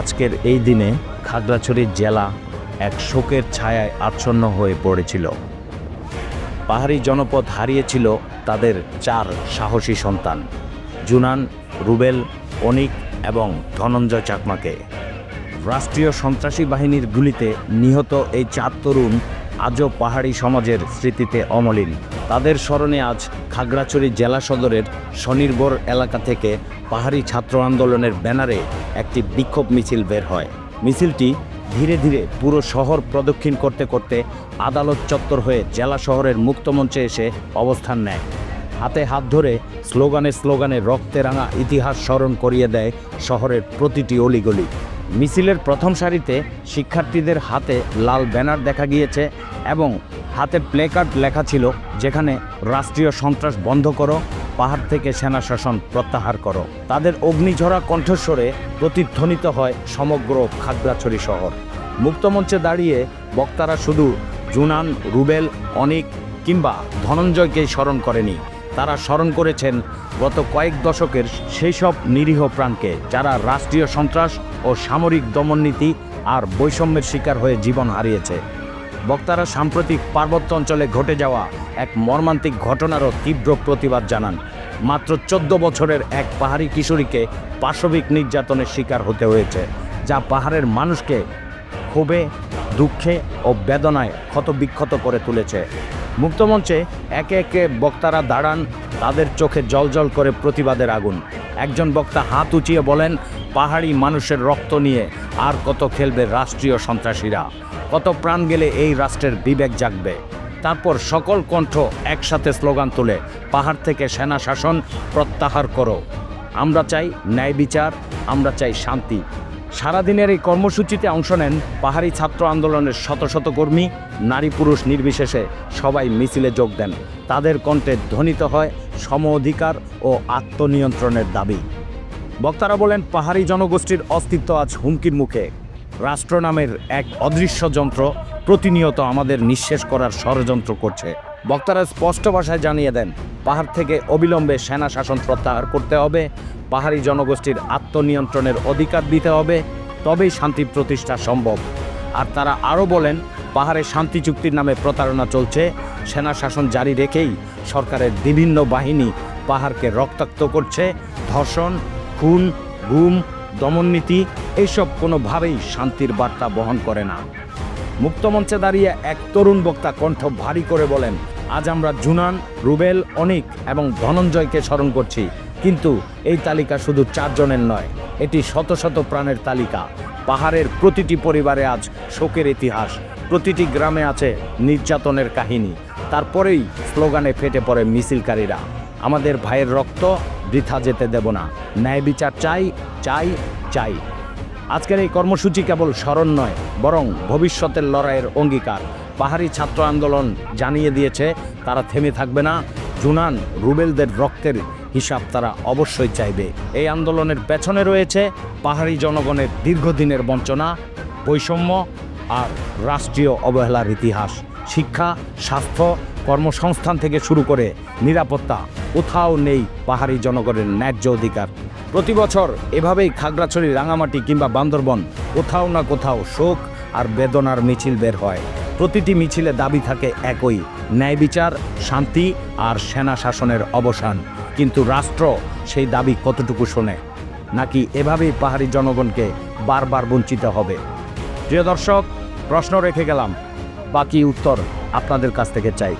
আজকের এই দিনে খাগড়াছড়ি জেলা এক শোকের ছায়ায় আচ্ছন্ন হয়ে পড়েছিল। পাহাড়ি জনপদ হারিয়েছিল তাদের চার সাহসী সন্তান, জুনান, রুবেল, অনিক এবং ধনঞ্জয় চাকমাকে। রাষ্ট্রীয় সন্ত্রাসী বাহিনীর গুলিতে নিহত এই চার তরুণ আজও পাহাড়ি সমাজের স্মৃতিতে অমলিন। তাদের স্মরণে আজ খাগড়াছড়ি জেলা সদরের স্বনির্ভর এলাকা থেকে পাহাড়ি ছাত্র আন্দোলনের ব্যানারে একটি বিক্ষোভ মিছিল বের হয়। মিছিলটি ধীরে ধীরে পুরো শহর প্রদক্ষিণ করতে করতে আদালত চত্বর হয়ে জেলা শহরের মুক্তমঞ্চে এসে অবস্থান নেয়। হাতে হাত ধরে স্লোগানে স্লোগানে রক্তে রাঙা ইতিহাস স্মরণ করিয়ে দেয় শহরের প্রতিটি অলিগলি। মিছিলের প্রথম সারিতে শিক্ষার্থীদের হাতে লাল ব্যানার দেখা গিয়েছে এবং হাতে প্লেকার্ড লেখা ছিল, যেখানে রাষ্ট্রীয় সন্ত্রাস বন্ধ করো, পাহাড় থেকে সেনা শাসন প্রত্যাহার করো। তাদের অগ্নিঝরা কণ্ঠস্বরে প্রতিধ্বনিত হয় সমগ্র খাগড়াছড়ি শহর। মুক্তমঞ্চে দাঁড়িয়ে বক্তারা শুধু জুনান, রুবেল, অনিক কিংবা ধনঞ্জয়কেই স্মরণ করেনি। তারা স্মরণ করেছেন গত কয়েক দশকের সেই সব নিরীহ প্রাণকে, যারা রাষ্ট্রীয় সন্ত্রাস ও সামরিক দমননীতি আর বৈষম্যের শিকার হয়ে জীবন হারিয়েছে। বক্তারা সাম্প্রতিক পার্বত্য অঞ্চলে ঘটে যাওয়া এক মর্মান্তিক ঘটনারও তীব্র প্রতিবাদ জানান। মাত্র চোদ্দ বছরের এক পাহাড়ি কিশোরীকে পাশবিক নির্যাতনের শিকার হতে হয়েছে, যা পাহাড়ের মানুষকে ক্ষোভে, দুঃখে ও বেদনায় ক্ষতবিক্ষত করে তুলেছে। মুক্তমঞ্চে একে একে বক্তারা দাঁড়ান, তাদের চোখে জলজল করে প্রতিবাদের আগুন। একজন বক্তা হাত উঁচিয়ে বলেন, পাহাড়ি মানুষের রক্ত নিয়ে আর কত খেলবে রাষ্ট্রীয় সন্ত্রাসীরা। কত প্রাণ গেলে এই রাষ্ট্রের বিবেক জাগবে। তারপর সকল কণ্ঠ একসাথে স্লোগান তুলে, পাহাড় থেকে সেনা শাসন প্রত্যাহার করো। আমরা চাই ন্যায় বিচার, আমরা চাই শান্তি। সারাদিনের এই কর্মসূচিতে অংশ নেন পাহাড়ি ছাত্র আন্দোলনের শত শত কর্মী, নারী পুরুষ নির্বিশেষে সবাই মিছিলে যোগ দেন। তাদের কণ্ঠে ধ্বনিত হয় সম অধিকার ও আত্মনিয়ন্ত্রণের দাবি। বক্তারা বলেন, পাহাড়ি জনগোষ্ঠীর অস্তিত্ব আজ হুমকির মুখে। রাষ্ট্র নামের এক অদৃশ্য যন্ত্র প্রতিনিয়ত আমাদের নিঃশেষ করার ষড়যন্ত্র করছে। বক্তারা স্পষ্ট ভাষায় জানিয়ে দেন, পাহাড় থেকে অবিলম্বে সেনা শাসন প্রত্যাহার করতে হবে, পাহাড়ি জনগোষ্ঠীর আত্মনিয়ন্ত্রণের অধিকার দিতে হবে, তবেই শান্তি প্রতিষ্ঠা সম্ভব। আর তারা আরও বলেন, পাহাড়ে শান্তি চুক্তির নামে প্রতারণা চলছে, সেনা শাসন জারি রেখেই সরকারের বিভিন্ন বাহিনী পাহাড়কে রক্তাক্ত করছে, ধর্ষণ, খুন, গুম, দমননীতি এইসব কোনোভাবেই শান্তির বার্তা বহন করে না। মুক্তমঞ্চে দাঁড়িয়ে এক তরুণ বক্তা কণ্ঠ ভারী করে বলেন, আজ আমরা জুনান, রুবেল, অনিক এবং ধনঞ্জয়কে স্মরণ করছি। কিন্তু এই তালিকা শুধু চারজনের নয়, এটি শত শত প্রাণের তালিকা। পাহাড়ের প্রতিটি পরিবারে আজ শোকের ইতিহাস, প্রতিটি গ্রামে আছে নির্যাতনের কাহিনী। তারপরেই স্লোগানে ফেটে পড়ে মিছিলকারীরা। আমাদের ভাইয়ের রক্ত বৃথা যেতে দেব না। ন্যায় বিচার চাই চাই চাই। আজকের এই কর্মসূচি কেবল স্মরণ নয়, বরং ভবিষ্যতের লড়াইয়ের অঙ্গীকার। পাহাড়ি ছাত্র আন্দোলন জানিয়ে দিয়েছে, তারা থেমে থাকবে না। জুনান রুবেলদের রক্তের হিসাব তারা অবশ্যই চাইবে। এই আন্দোলনের পেছনে রয়েছে পাহাড়ি জনগণের দীর্ঘদিনের বঞ্চনা, বৈষম্য আর রাষ্ট্রীয় অবহেলার ইতিহাস। শিক্ষা, স্বাস্থ্য, কর্মসংস্থান থেকে শুরু করে নিরাপত্তা, কোথাও নেই পাহাড়ি জনগণের ন্যায্য অধিকার। প্রতি বছর এভাবেই খাগড়াছড়ি, রাঙামাটি কিংবা বান্দরবন কোথাও না কোথাও শোক আর বেদনার মিছিল বের হয়। প্রতিটি মিছিলে দাবি থাকে একই, ন্যায় বিচার, শান্তি আর সেনা শাসনের অবসান। কিন্তু রাষ্ট্র সেই দাবি কতটুকু শোনে? নাকি এভাবেই পাহাড়ি জনগণকে বারবার বঞ্চিত হবে? প্রিয় দর্শক, প্রশ্ন রেখে গেলাম। বাকি উত্তর আপনাদের কাছ থেকে চাই।